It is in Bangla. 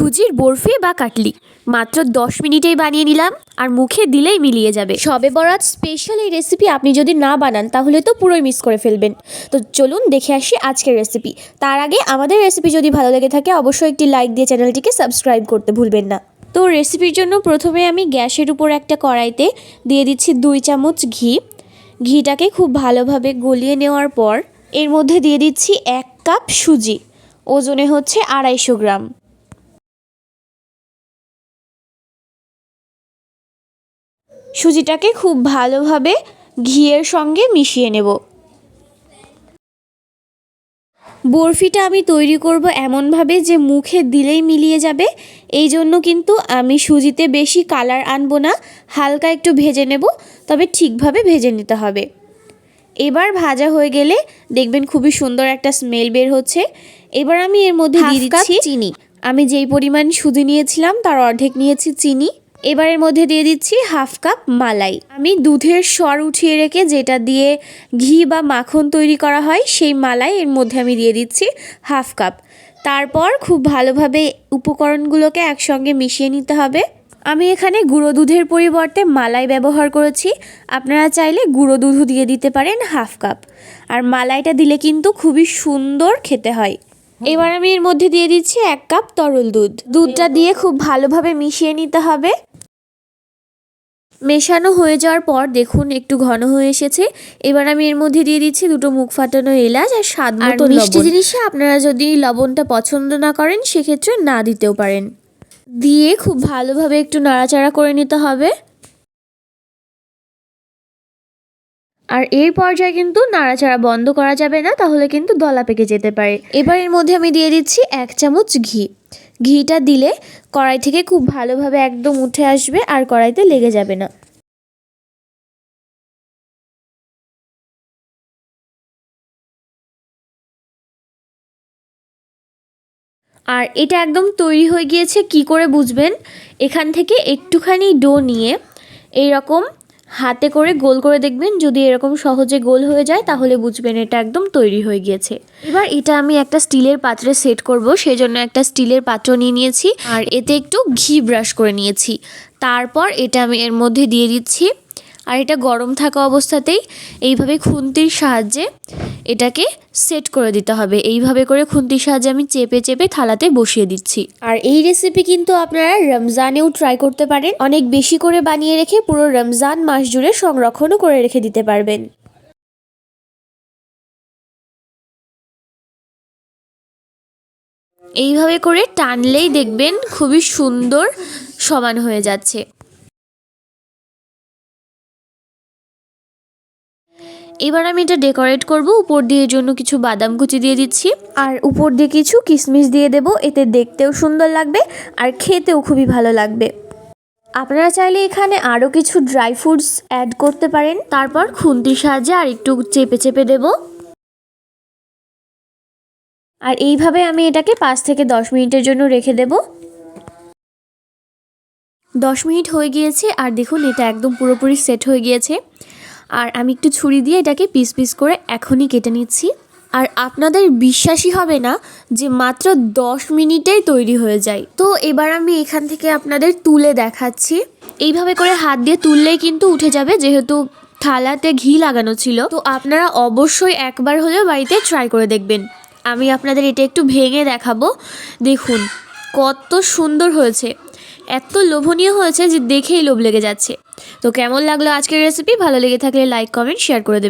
সুজির বরফি বা কাটলি। মাত্র দশ মিনিটেই বানিয়ে নিলাম আর মুখে দিলেই মিলিয়ে যাবে। সবে বরাত স্পেশাল এই রেসিপি আপনি যদি না বানান, তাহলে তো পুরোই মিস করে ফেলবেন। তো চলুন দেখে আসি আজকের রেসিপি তার আগে আমাদের রেসিপি যদি ভালো লেগে থাকে, অবশ্যই একটি লাইক দিয়ে চ্যানেলটিকে সাবস্ক্রাইব করতে ভুলবেন না। তো রেসিপির জন্য প্রথমে আমি গ্যাসের উপর একটা কড়াইতে দিয়ে দিচ্ছি দুই চামচ ঘি। ঘিটাকে খুব ভালোভাবে গলিয়ে নেওয়ার পর, এর মধ্যে দিয়ে দিচ্ছি এক কাপ সুজি। ওজনে হচ্ছে আড়াইশো গ্রাম। সুজিটাকে খুব ভালোভাবে ঘিয়ের সঙ্গে মিশিয়ে নেব। বরফিটা আমি তৈরি করব এমনভাবে যে মুখে দিলেই মিলিয়ে যাবে। এই জন্য কিন্তু আমি সুজিতে বেশি কালার আনব না হালকা একটু ভেজে নেব তবে ঠিকভাবে ভেজে নিতে হবে। এবার ভাজা হয়ে গেলে দেখবেন খুবই সুন্দর একটা স্মেল বের হচ্ছে। এবার আমি এর মধ্যে দিয়ে দিচ্ছি চিনি। আমি যেই পরিমাণ সুজি নিয়েছিলাম তার অর্ধেক নিয়েছি চিনি। এবার এর মধ্যে দিয়ে দিচ্ছি হাফ কাপ মালাই। আমি দুধের স্বর উঠিয়ে রেখে যেটা দিয়ে ঘি বা মাখন তৈরি করা হয়, সেই মালাই এর মধ্যে আমি দিয়ে দিচ্ছি হাফ কাপ। তারপর খুব ভালোভাবে উপকরণগুলোকে একসঙ্গে মিশিয়ে নিতে হবে। আমি এখানে গুঁড়ো দুধের পরিবর্তে মালাই ব্যবহার করেছি। আপনারা চাইলে গুঁড়ো দুধও দিয়ে দিতে পারেন হাফ কাপ। আর মালাইটা দিলে কিন্তু খুবই সুন্দর খেতে হয়। এবার আমি এর মধ্যে দিয়ে দিচ্ছি এক কাপ তরল দুধ। দুধটা দিয়ে খুব ভালোভাবে মিশিয়ে নিতে হবে। মেশানো হয়ে যাওয়ার পর দেখুন একটু ঘন হয়ে এসেছে। এবার আমি এর মধ্যে দিয়ে দিচ্ছি দুটো মুখ ফাটানো এলাচ আর স্বাদ মতো মিষ্টি জিনিসে আপনারা যদি লবণটা পছন্দ না করেন সেক্ষেত্রে না দিতেও পারেন। দিয়ে খুব ভালোভাবে একটু নাড়াচাড়া করে নিতে হবে। আর এই পর্যায়ে কিন্তু নাড়াচাড়া বন্ধ করা যাবে না তাহলে কিন্তু দলা পেকে যেতে পারে। এবার এর মধ্যে আমি দিয়ে দিচ্ছি এক চামচ ঘি। ঘিটা দিলে কড়াই থেকে খুব ভালোভাবে একদম উঠে আসবে আর কড়াইতে লেগে যাবে না। আর এটা একদম তৈরি হয়ে গিয়েছে, কি করে বুঝবেন? এখান থেকে একটুখানি ডো নিয়ে এই রকম হাতে করে গোল করে দেখবেন, যদি এরকম সহজে গোল হয়ে যায়, তাহলে বুঝবেন এটা একদম তৈরি হয়ে গিয়েছে। এবার এটা আমি একটা স্টিলের পাত্রে সেট করব সেই জন্য একটা স্টিলের পাত্র নিয়ে নিয়েছি, আর এতে একটু ঘি ব্রাশ করে নিয়েছি। তারপর এটা আমি এর মধ্যে দিয়ে দিচ্ছি আর এটা গরম থাকা অবস্থাতেই এইভাবে খুন্তির সাহায্যে এটাকে সেট করে দিতে হবে। এইভাবে করে খুন্তির সাহায্যে আমি চেপে চেপে থালাতে বসিয়ে দিচ্ছি। আর এই রেসিপি কিন্তু আপনারা রমজানেও ট্রাই করতে পারেন। অনেক বেশি করে বানিয়ে রেখে পুরো রমজান মাস জুড়ে সংরক্ষণও করে রেখে দিতে পারবেন। এইভাবে করে টানলেই দেখবেন খুবই সুন্দর সমান হয়ে যাচ্ছে। এবার আমি এটা ডেকোরেট করব। উপর দিয়ে জন্য কিছু বাদাম কুচি দিয়ে দিচ্ছি। আর উপর দিয়ে কিছু কিশমিশ দিয়ে দেব। এতে দেখতেও সুন্দর লাগবে আর খেতেও খুবই ভালো লাগবে। আপনারা চাইলে এখানে আরও কিছু ড্রাই ফ্রুটস অ্যাড করতে পারেন। তারপর খুন্তির সাহায্যে আর একটু চেপে চেপে দেব। আর এইভাবে আমি এটাকে পাঁচ থেকে দশ মিনিটের জন্য রেখে দেব। দশ মিনিট হয়ে গিয়েছে। আর দেখুন, এটা একদম পুরোপুরি সেট হয়ে গিয়েছে। আর আমি একটু ছুরি দিয়ে এটাকে পিস পিস করে এখনই কেটে নিচ্ছি। আর আপনাদের বিশ্বাসই হবে না যে মাত্র দশ মিনিটেই তৈরি হয়ে যায়। তো এবার আমি এখান থেকে আপনাদের তুলে দেখাচ্ছি। এইভাবে করে হাত দিয়ে তুললেই কিন্তু উঠে যাবে, যেহেতু থালাতে ঘি লাগানো ছিল। তো আপনারা অবশ্যই একবার হলেও বাড়িতে ট্রাই করে দেখবেন। আমি আপনাদের এটা একটু ভেঙে দেখাবো। দেখুন, কত সুন্দর হয়েছে। এত লোভনীয় হয়েছে যে দেখেই লোভ লেগে যাচ্ছে। তো কেমন লাগল আজকের রেসিপি ভালো লেগে থাকলে লাইক কমেন্ট শেয়ার করে দেবে।